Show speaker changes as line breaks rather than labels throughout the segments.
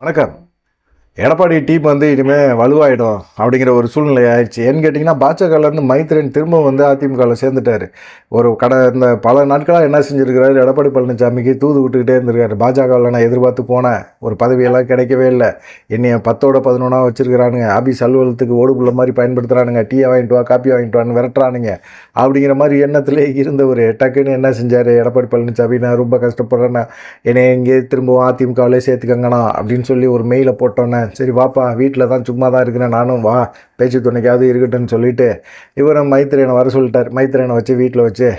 வணக்கம். எடப்பாடி டீம் வந்து இனிமேல் வலுவாயிடும் அப்படிங்கிற ஒரு சூழ்நிலை ஆயிடுச்சு. ஏன்னு கேட்டிங்கன்னா பாஜகலேருந்து மைத்ரன் திரும்ப வந்து அதிமுகவில் சேர்ந்துட்டார். ஒரு கடை இந்த பல நாட்களாக என்ன செஞ்சுருக்கிறாரு? எடப்பாடி பழனிசாமிக்கு தூது விட்டுக்கிட்டே இருந்திருக்காரு. பாஜகவில் நான் எதிர்பார்த்து போனேன் ஒரு பதவியெல்லாம் கிடைக்கவே இல்லை. என்னைய பத்தோட பதினொன்றா வச்சுருக்கிறானுங்க. ஆபீஸ் அலுவலகத்துக்கு ஓடுபுள்ள மாதிரி பயன்படுத்துகிறானுங்க டீயை வாங்கிட்டு வா காப்பி வாங்கிட்டு வான்னு விரட்டுறானுங்க. அப்படிங்கிற மாதிரி எண்ணத்திலே இருந்த ஒரு டக்குன்னு என்ன செஞ்சார்? எடப்பாடி பழனிசாமி நான் ரொம்ப கஷ்டப்படுறேன் என்னை எங்கேயே திரும்பவும் அதிமுகவிலே சேர்த்துக்கங்கண்ணா அப்படின்னு சொல்லி ஒரு மெயிலை போட்டோன்னே சரி வாப்பா வீட்டில் தான் சும்மா தான் இருக்கிறேன். நானும் வா பேச்சு துணைக்காவது இருக்கட்டும்னு சொல்லிவிட்டு இவரை மைத்திரனை வர சொல்லிட்டார். மைத்திரனை வச்சு வீட்டில் வச்சு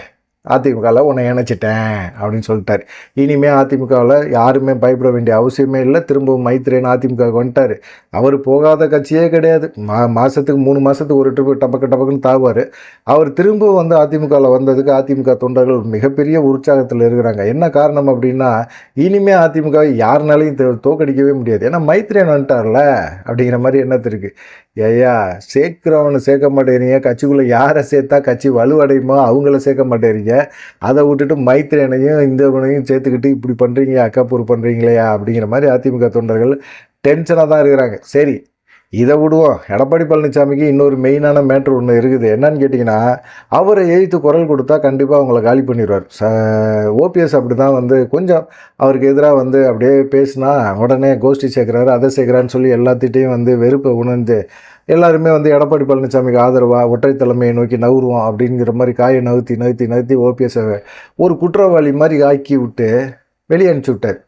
அதிமுகவில் உன்னை இணைச்சிட்டேன் அப்படின்னு சொல்லிட்டார். இனிமேல் அதிமுகவில் யாருமே பயப்பட வேண்டிய அவசியமே இல்லை. திரும்பவும் மைத்திரன் அதிமுகவுக்கு வந்துட்டார். அவர் போகாத கட்சியே கிடையாது. மா மாதத்துக்கு மூணு மாதத்துக்கு ஒரு ட்ரிப்பு டபக்கு டபக்குன்னு தாவார் அவர் திரும்பவும் வந்து அதிமுகவில் வந்ததுக்கு அதிமுக தொண்டர்கள் மிகப்பெரிய உற்சாகத்தில் இருக்கிறாங்க. என்ன காரணம் அப்படின்னா இனிமே அதிமுக யாருனாலையும் தோ- தோக்கடிக்கவே முடியாது. ஏன்னா மைத்ரேன் வந்துட்டார்ல அப்படிங்கிற மாதிரி எண்ணத்து இருக்குது ஐயா சேர்க்கிறவனை சேர்க்க மாட்டேறீங்க கட்சிக்குள்ளே யாரை சேர்த்தா கட்சி வலுவடையுமோ அவங்கள சேர்க்க மாட்டேறீங்க அதை விட்டுட்டு மைத்திரனையும் இந்தவனையும் சேர்த்துக்கிட்டு இப்படி பண்ணுறீங்க அக்காப்பூர் பண்ணுறீங்களேயா அப்படிங்கிற மாதிரி அதிமுக தொண்டர்கள் டென்ஷனாக தான் இருக்கிறாங்க. சரி இதை விடுவோம். எடப்பாடி பழனிசாமிக்கு இன்னொரு மெயினான மேட்ரு ஒன்று இருக்குது. என்னன்னு கேட்டிங்கன்னா அவரை எழுத்து குரல் கொடுத்தா கண்டிப்பாக அவங்கள காலி பண்ணிடுவார். ச ஓபிஎஸ் அப்படி தான் வந்து கொஞ்சம் அவருக்கு எதிராக வந்து அப்படியே பேசினா உடனே கோஷ்டி சேர்க்குறாரு அதை சேர்க்குறான்னு சொல்லி எல்லாத்திட்டையும் வந்து வெறுப்பை உணர்ந்து எல்லாருமே வந்து எடப்பாடி பழனிசாமிக்கு ஆதரவாக ஒற்றை தலைமையை நோக்கி நவுருவோம் அப்படிங்கிற மாதிரி காயை நகர்த்தி நகர்த்தி நகர்த்தி ஓபிஎஸ்ஸை ஒரு குற்றவாளி மாதிரி ஆக்கி விட்டு வெளியே அனுப்பிச்சி விட்டார்.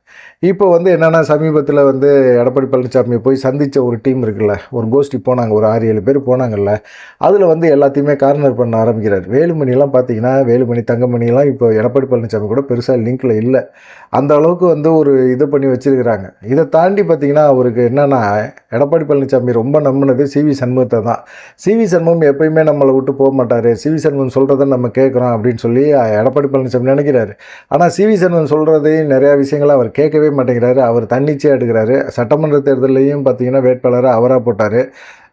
இப்போ வந்து என்னென்னா சமீபத்தில் வந்து எடப்பாடி பழனிசாமியை போய் சந்தித்த ஒரு டீம் இருக்குல்ல ஒரு கோஷ்டி போனாங்க ஒரு ஆறு ஏழு பேர் போனாங்கல்ல அதில் வந்து எல்லாத்தையுமே கார்னர் பண்ண ஆரம்பிக்கிறார். வேலுமணிலாம் பார்த்தீங்கன்னா வேலுமணி தங்கமணிலாம் இப்போ எடப்பாடி பழனிசாமி கூட பெருசாக லிங்க்கில் இல்லை. அந்த அளவுக்கு வந்து ஒரு இது பண்ணி வச்சிருக்கிறாங்க. இதை தாண்டி பார்த்தீங்கன்னா அவருக்கு என்னென்னா எடப்பாடி பழனிசாமி ரொம்ப நம்பினது சிவி சண்முகத்தை தான். சிவி சண்முகம் எப்பயுமே நம்மளை விட்டு போக மாட்டார். சிவி சண்முகம் சொல்கிறத நம்ம கேட்குறோம் அப்படின்னு சொல்லி எடப்பாடி பழனிசாமி நினைக்கிறாரு. ஆனால் சிவி சண்முகம் சொல்கிறதையும் நிறையா விஷயங்களை அவர் கேட்கவே மாட்டேங்கிறாரு. அவர் தன்னிச்சையாக எடுக்கிறாரு. சட்டமன்ற தேர்தலையும் பார்த்தீங்கன்னா வேட்பாளரை அவராக போட்டார்.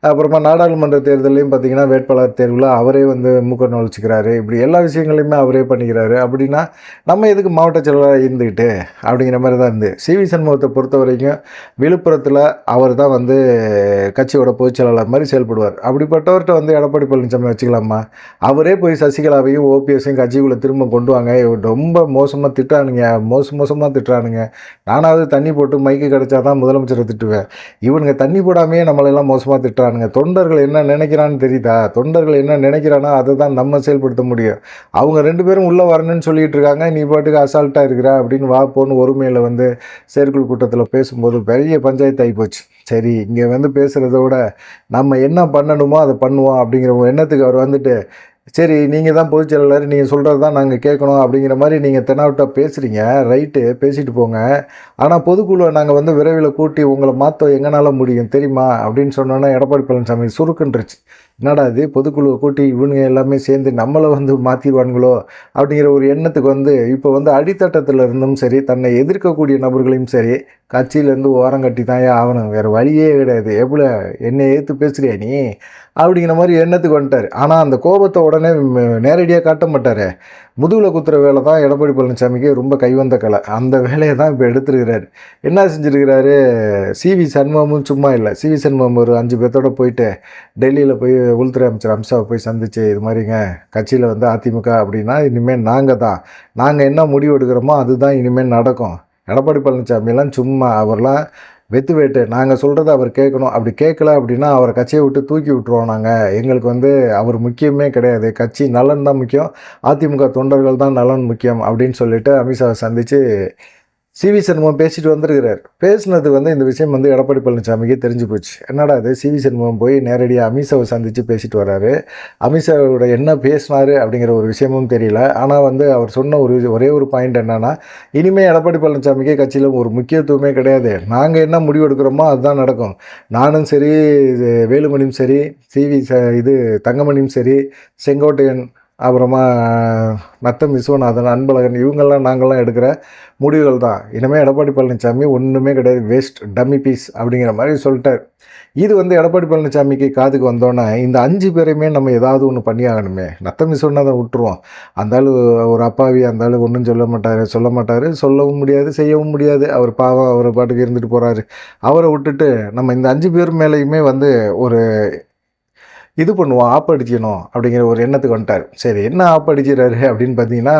அப்புறமா நாடாளுமன்ற தேர்தலையும் பார்த்தீங்கன்னா வேட்பாளர் தேர்வில் அவரே வந்து மூக்க நுழைச்சிக்கிறாரு. இப்படி எல்லா விஷயங்களையுமே அவரே பண்ணிக்கிறாரு. அப்படின்னா நம்ம எதுக்கு மாவட்ட செயலாளராக இருந்துக்கிட்டு அப்படிங்கிற மாதிரி தான் இருந்து. சிவி சண்முகத்தை பொறுத்த வரைக்கும் விழுப்புரத்தில் அவர் தான் வந்து கட்சியோட பொதுச் செயலாளர் மாதிரி செயல்படுவார். அப்படிப்பட்டவர்கிட்ட வந்து எடப்பாடி பழனிசாமி வச்சுக்கலாமா? அவரே போய் சசிகலாவையும் ஓபிஎஸையும் கட்சிக்குள்ளே திரும்ப கொண்டு வாங்க. ரொம்ப மோசமாக திட்டானுங்க மோசம் மோசமாக திட்டுறானுங்க. நானாவது தண்ணி போட்டு மைக்கு கிடச்சா தான் முதலமைச்சரை திட்டுவேன். இவனுங்க தண்ணி போடாமையே நம்மளெல்லாம் மோசமாக நினைக்கிறானுங்க. தொண்டர்கள் என்ன நினைக்கிறான்னு தெரியுதா? தொண்டர்கள் என்ன நினைக்கிறானோ அதை தான் நம்ம செயல்படுத்த முடியும். அவங்க ரெண்டு பேரும் உள்ளே வரணும்னு சொல்லிட்டு இருக்காங்க. நீ பாட்டுக்கு அசால்ட்டாக இருக்கிற அப்படின்னு வா போன்னு ஒருமையில் வந்து செயற்குழு கூட்டத்தில் பேசும்போது பெரிய பஞ்சாயத்து ஆகி போச்சு. சரி இங்கே வந்து பேசுகிறத விட நம்ம என்ன பண்ணணுமோ அதை பண்ணுவோம் அப்படிங்கிற ஒரு எண்ணத்துக்கு அவர் வந்துட்டு சரி நீங்கள் தான் பொதுச் செயலாளர் நீங்கள் சொல்கிறது தான் நாங்கள் கேட்கணும் அப்படிங்கிற மாதிரி நீங்கள் தெனாவட்டாக பேசுகிறீங்க ரைட்டு பேசிட்டு போங்க. ஆனால் பொதுக்குழுவை நாங்கள் வந்து விரைவில் கூட்டி உங்களை மாற்ற எங்கனால முடியும் தெரியுமா? அப்படின்னு சொன்னோன்னா எடப்பாடி பழனிசாமி சுருக்குன்றுச்சு. என்னடா இது? பொதுக்குழுவை கூட்டி இவனுங்க எல்லாமே சேர்ந்து நம்மளை வந்து மாற்றிடுவானுங்களோ அப்படிங்கிற ஒரு எண்ணத்துக்கு வந்து இப்போ வந்து அடித்தட்டத்தில் இருந்தும் சரி தன்னை எதிர்க்கக்கூடிய நபர்களையும் சரி கட்சியிலேருந்து ஓரம் கட்டி தான் ஆகணும். வேறு வழியே கிடையாது. எவ்வளோ என்னை ஏற்று பேசுகிறியா நீ? அப்படிங்கிற மாதிரி எண்ணத்துக்கு வந்துட்டார். ஆனால் அந்த கோபத்தை உடனே நேரடியாக காட்ட மாட்டார். முதுகில் குத்துற வேலை தான் எடப்பாடி பழனிசாமிக்கு ரொம்ப கைவந்த கலை. அந்த வேலையை தான் இப்போ எடுத்துருக்கிறாரு. என்ன செஞ்சுருக்கிறாரு? சிவி சண்முகமும் சும்மா இல்லை. சிவி சண்முகம் ஒரு அஞ்சு பேர்த்தோடு போயிட்டு டெல்லியில் போய் உள்துறை அமைச்சர் அம்சாவை போய் சந்திச்சு இது மாதிரிங்க கட்சியில் வந்து அதிமுக அப்படின்னா இனிமேல் நாங்கள் தான். நாங்கள் என்ன முடிவு எடுக்கிறோமோ அதுதான் இனிமேல் நடக்கும். எடப்பாடி பழனிசாமியெல்லாம் சும்மா அவர்லாம் வெத்து வேட்டு நாங்கள் சொல்கிறத அவர் கேட்கணும். அப்படி கேட்கல அப்படின்னா அவரை கட்சியை விட்டு தூக்கி விட்டுருவோம் நாங்கள் எங்களுக்கு வந்து அவர் முக்கியமே கிடையாது. கட்சி நலன் தான் முக்கியம். அதிமுக தொண்டர்கள் தான் நலன் முக்கியம் அப்படின்னு சொல்லிட்டு அமித்ஷாவை சந்தித்து சிவி சண்முகம் பேசிட்டு வந்திருக்கிறார். பேசினது வந்து இந்த விஷயம் வந்து எடப்பாடி பழனிசாமிக்கு தெரிஞ்சு போச்சு. என்னடா அது சிவி சண்முகம் போய் நேரடியாக அமித்ஷாவை சந்தித்து பேசிட்டு வர்றாரு அமித்ஷாவோட என்ன பேசினாரு அப்படிங்கிற ஒரு விஷயமும் தெரியல. ஆனால் வந்து அவர் சொன்ன ஒரு ஒரே ஒரு பாயிண்ட் என்னன்னா இனிமேல் எடப்பாடி பழனிசாமிக்கே கட்சியில் ஒரு முக்கியத்துவமே கிடையாது. நாங்கள் என்ன முடிவு எடுக்கிறோமோ அதுதான் நடக்கும். நானும் சரி இது வேலுமணியும் சரி சிவி வி இது தங்கமணியும் சரி செங்கோட்டையன் அப்புறமா நத்தம் விஸ்வநாதன் அன்பழகன் இவங்கெல்லாம் நாங்கள்லாம் எடுக்கிற முடிவுகள் தான். இனிமேல் எடப்பாடி பழனிசாமி ஒன்றுமே கிடையாது. வேஸ்ட் டம்மி பீஸ் அப்படிங்கிற மாதிரி சொல்லிட்டார். இது வந்து எடப்பாடி பழனிசாமிக்கு காதுக்கு வந்தோன்னே இந்த அஞ்சு பேரையுமே நம்ம ஏதாவது ஒன்று பண்ணியாகணுமே. நத்தம் விஸ்வநாதன் விட்டுருவோம். அந்தாலும் ஒரு அப்பாவி அந்த ஒன்றும் சொல்ல மாட்டார் சொல்ல மாட்டார். சொல்லவும் முடியாது செய்யவும் முடியாது. அவர் பாவம் அவர் பாட்டுக்கு இருந்துட்டு போகிறாரு அவரை விட்டுட்டு நம்ம இந்த அஞ்சு பேர் மேலேயுமே வந்து ஒரு இது பண்ணுவோம் ஆப் ஆப்படிக்கணும் அப்படிங்கிற ஒரு எண்ணத்துக்கு வந்துட்டார். சரி என்ன ஆப் அடிச்சிடறாரு அப்படின்னு பார்த்தீங்கன்னா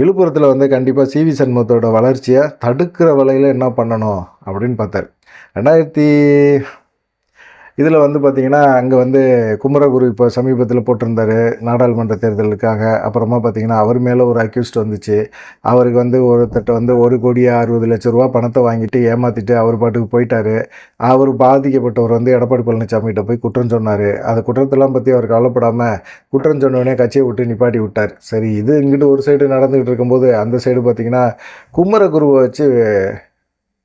விழுப்புரத்தில் வந்து கண்டிப்பாக சிவி சண்முகத்தோட வளர்ச்சியை தடுக்கிற வலையில் என்ன பண்ணணும் அப்படின்னு பார்த்தார். ரெண்டாயிரத்தி இதில் வந்து பார்த்திங்கன்னா அங்கே வந்து குமரகுரு இப்போ சமீபத்தில் போட்டிருந்தார் நாடாளுமன்ற தேர்தலுக்காக. அப்புறமா பார்த்திங்கன்னா அவர் மேலே ஒரு அக்யூஸ்ட் வந்துச்சு. அவருக்கு வந்து ஒருத்தட்ட வந்து ஒரு கோடி அறுபது லட்ச ரூபா பணத்தை வாங்கிட்டு ஏமாற்றிட்டு அவர் பாட்டுக்கு போயிட்டார். அவர் பாதிக்கப்பட்டவர் வந்து எடப்பாடி பழனிசாமிகிட்ட போய் குற்றம் சொன்னார். அந்த குற்றத்தெல்லாம் பற்றி அவர் கவலைப்படாமல் குற்றம் சொன்னோடனே கட்சியை விட்டு நிப்பாட்டி விட்டார். சரி இது இங்கிட்டு ஒரு சைடு நடந்துகிட்டு இருக்கும்போது அந்த சைடு பார்த்திங்கன்னா குமரகுருவை வச்சு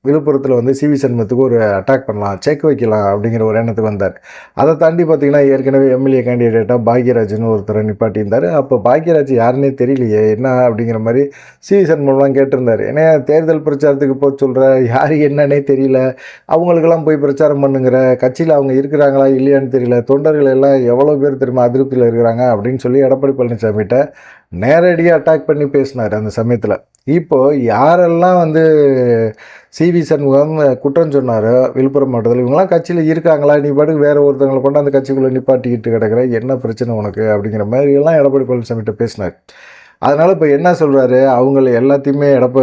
விழுப்புரத்தில் வந்து சிவி சண்முகத்துக்கு ஒரு அட்டாக் பண்ணலாம் செக் வைக்கலாம் அப்படிங்கிற ஒரு எண்ணத்துக்கு வந்தார். அதை தாண்டி பார்த்தீங்கன்னா ஏற்கனவே எம்எல்ஏ கேண்டிடேட்டாக பாக்யராஜ்னு ஒருத்தரை நிப்பாட்டியிருந்தார். அப்போ பாக்யராஜ் யாருன்னே தெரியலையே என்ன அப்படிங்கிற மாதிரி சிவி சண்முகம்லாம் கேட்டிருந்தார். ஏன்னா தேர்தல் பிரச்சாரத்துக்கு போக சொல்கிற யார் என்னன்னே தெரியல அவங்களுக்கெல்லாம் போய் பிரச்சாரம் பண்ணுங்கிற கட்சியில் அவங்க இருக்கிறாங்களா இல்லையான்னு தெரியல தொண்டர்கள் எல்லாம் எவ்வளோ பேர் திரும்ப அதிருப்தியில் இருக்கிறாங்க அப்படின்னு சொல்லி எடப்பாடி பழனிசாமிகிட்ட நேரடியாக அட்டாக் பண்ணி பேசினார் அந்த சமயத்தில். இப்போது யாரெல்லாம் வந்து சிவி சண்முகம் குற்றம் சொன்னார் விழுப்புரம் மாவட்டத்தில் இவங்களாம் கட்சியில் இருக்காங்களா? நீ பாட்டுக்கு வேறு ஒருத்தவங்களை கொண்டு அந்த கட்சிக்குள்ளே நிப்பாட்டிக்கிட்டு கிடக்கிற என்ன பிரச்சனை உனக்கு? அப்படிங்கிற மாதிரியெல்லாம் எடப்பாடி பழனிசாமிகிட்ட பேசினார். அதனால் இப்போ என்ன சொல்கிறாரு அவங்கள எல்லாத்தையுமே எடப்ப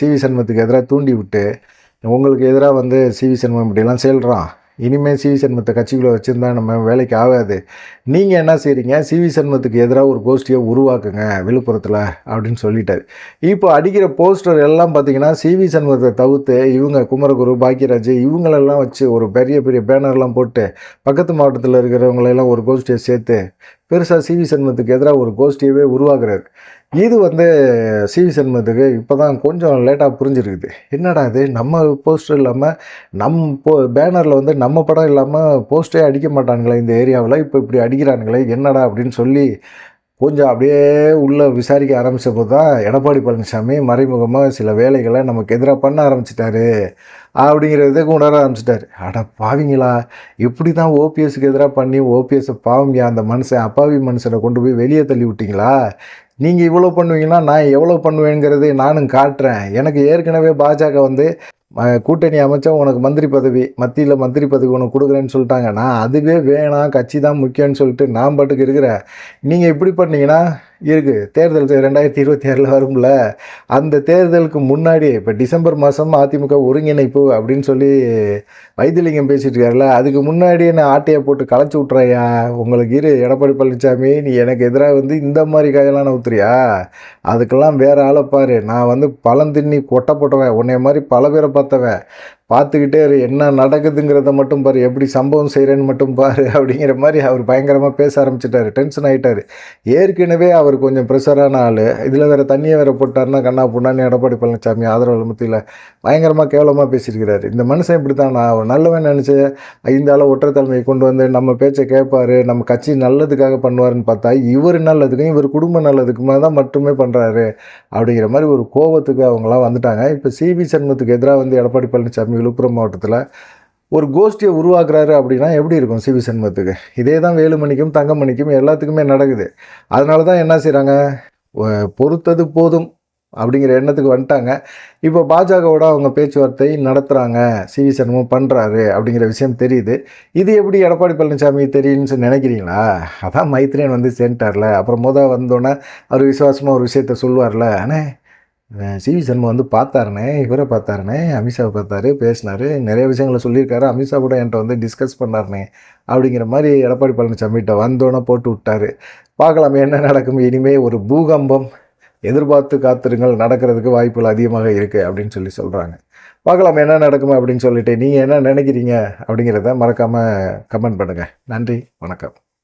சிவி சண்முகத்துக்கு எதிராக தூண்டி விட்டு உங்களுக்கு எதிராக வந்து சிவி சண்முகம் இப்படிலாம் செயல்றான். இனிமேல் சிவி சண்முகத்தை கட்சிக்குள்ளே வச்சுருந்தா நம்ம வேலைக்கு ஆகாது. நீங்கள் என்ன செய்கிறீங்க சிவி சண்முகத்துக்கு எதிராக ஒரு கோஷ்டியை உருவாக்குங்க விழுப்புரத்தில் அப்படின்னு சொல்லிட்டார். இப்போ அடிக்கிற போஸ்டர் எல்லாம் பார்த்தீங்கன்னா சிவி சண்முகத்தை தவிர்த்து இவங்க குமரகுரு பாக்கியராஜ் இவங்களெல்லாம் வச்சு ஒரு பெரிய பெரிய பேனர்லாம் போட்டு பக்கத்து மாவட்டத்தில் இருக்கிறவங்களெல்லாம் ஒரு கோஷ்டியை சேர்த்து பெருசாக சிவி சண்முகத்துக்கு எதிராக ஒரு கோஷ்டியவே உருவாக்குறாரு. இது வந்து சிவி சண்முகத்துக்கு இப்போ தான் கொஞ்சம் லேட்டாக புரிஞ்சிருக்குது. என்னடா இது? நம்ம போஸ்டர் இல்லாமல் நம் போ பேனரில் வந்து நம்ம படம் இல்லாமல் போஸ்டே அடிக்க மாட்டானுங்களே இந்த ஏரியாவில். இப்போ இப்படி அடிக்கிறானுங்களே என்னடா அப்படின்னு சொல்லி கொஞ்சம் அப்படியே உள்ளே விசாரிக்க ஆரம்பித்தபோது தான் எடப்பாடி பழனிசாமி மறைமுகமாக சில வேலைகளை நமக்கு எதிராக பண்ண ஆரம்பிச்சிட்டாரு அப்படிங்கிறதுக்கு உணர ஆரம்பிச்சிட்டாரு. அட பாவிங்களா இப்படி தான் ஓபிஎஸ்க்கு எதிராக பண்ணி ஓபிஎஸ்ஸை பாவங்க அந்த மனுஷன் அப்பாவி மனுஷனை கொண்டு போய் வெளியே தள்ளி விட்டிங்களா? நீங்கள் இவ்வளோ பண்ணுவீங்கன்னா நான் எவ்வளோ பண்ணுவேங்கிறது நானும் காட்டுறேன். எனக்கு ஏற்கனவே பாஜக வந்து கூட்டணி அமைச்சா உனக்கு மந்திரி பதவி மத்தியில் மந்திரி பதவி உனக்கு கொடுக்குறேன்னு சொல்லிட்டாங்க. நான் அதுவே வேணாம் கட்சி தான் முக்கியம்னு சொல்லிட்டு நான் பாட்டுக்கு இருக்கிறேன். நீங்கள் இப்படி பண்ணீங்கன்னா இருக்குது தேர்தல் ரெண்டாயிரத்தி இருபத்தி ஆறில் வரும்ல. அந்த தேர்தலுக்கு முன்னாடி இப்போ டிசம்பர் மாதம் அதிமுக ஒருங்கிணைப்பு அப்படின்னு சொல்லி வைத்தியலிங்கம் பேசிகிட்டு இருக்காருல அதுக்கு முன்னாடி நான் ஆட்டையை போட்டு களைச்சி விட்றாயா உங்களுக்கு இரு எடப்பாடி பழனிசாமி நீ எனக்கு எதிராக வந்து இந்த மாதிரி காயெல்லாம் நவுத்துறியா அதுக்கெல்லாம் வேறு ஆளை பாரு. நான் வந்து பழம் தின்னி கொட்டை போட்டவன். உன்னைய மாதிரி பல பேரை பார்த்தவன். பார்த்துக்கிட்டே என்ன நடக்குதுங்கிறத மட்டும் பாரு எப்படி சம்பவம் செய்கிறேன்னு மட்டும் பாரு அப்படிங்கிற மாதிரி அவர் பயங்கரமாக பேச ஆரம்பிச்சிட்டாரு டென்ஷன் ஆகிட்டார் ஏற்கனவே அவர் கொஞ்சம் ப்ரெஷரான ஆள் இதில் வேறு தண்ணியை வேறு போட்டார்னா கண்ணா புண்ணான்னு எடப்பாடி பழனிசாமி ஆதரவு மத்தியில் பயங்கரமாக கேவலமாக பேசியிருக்கிறாரு. இந்த மனுஷன் இப்படி தான் நான் நல்லவன் நினச்சி இந்த ஆளை ஒற்றைத்தலைமையை கொண்டு வந்து நம்ம பேச்சை கேட்பார் நம்ம கட்சி நல்லதுக்காக பண்ணுவாருன்னு பார்த்தா இவர் நல்லதுக்கும் இவர் குடும்ப நல்லதுக்குமா தான் மட்டுமே பண்ணுறாரு அப்படிங்கிற மாதிரி ஒரு கோபத்துக்கு அவங்களாம் வந்துட்டாங்க. இப்போ சிவி சண்முகத்துக்கு எதிராக வந்து எடப்பாடி பழனிசாமி விழுப்புரம் மாவட்டத்தில் ஒரு கோஷ்டியை உருவாக்குறாரு அப்படின்னா எப்படி இருக்கும் சிவி சண்முகத்துக்கு? இதே தான் வேலுமணிக்கும் தங்கமணிக்கும் எல்லாத்துக்குமே நடக்குது. அதனால தான் என்ன செய்கிறாங்க பொறுத்தது போதும் அப்படிங்கிற எண்ணத்துக்கு வந்துட்டாங்க. இப்போ பாஜகவோட அவங்க பேச்சுவார்த்தை நடத்துகிறாங்க சிவி சண்முகம் பண்ணுறாரு அப்படிங்கிற விஷயம் தெரியுது. இது எப்படி எடப்பாடி பழனிசாமி தெரியும்னு நினைக்கிறீங்களா? அதான் மைத்ரேன் வந்து சேர்ந்துட்டார்ல. அப்புறம் மொதல் வந்தோடனே அவர் விசுவாசமாக ஒரு விஷயத்த சொல்லுவார்ல. அண்ணே சிவி சண்முகம் வந்து பார்த்தாருனே இவரை பார்த்தாருனே அமித்ஷாவை பார்த்தாரு பேசினார் நிறைய விஷயங்களை சொல்லியிருக்காரு. அமித்ஷா கூட என்கிட்ட வந்து டிஸ்கஸ் பண்ணார்னே அப்படிங்கிற மாதிரி எடப்பாடி பழனிசாமிகிட்ட வந்தோன்னே போட்டு விட்டார். பார்க்கலாம் என்ன நடக்கும்? இனிமேல் ஒரு பூகம்பம். எதிர்பார்த்து காத்திருங்கள் நடக்கிறதுக்கு வாய்ப்புகள் அதிகமாக இருக்குது அப்படின்னு சொல்லி சொல்கிறாங்க பார்க்கலாம் என்ன நடக்கும் அப்படின்னு சொல்லிட்டு நீங்கள் என்ன நினைக்கிறீங்க அப்படிங்கிறத மறக்காமல் கமெண்ட் பண்ணுங்கள் நன்றி வணக்கம்.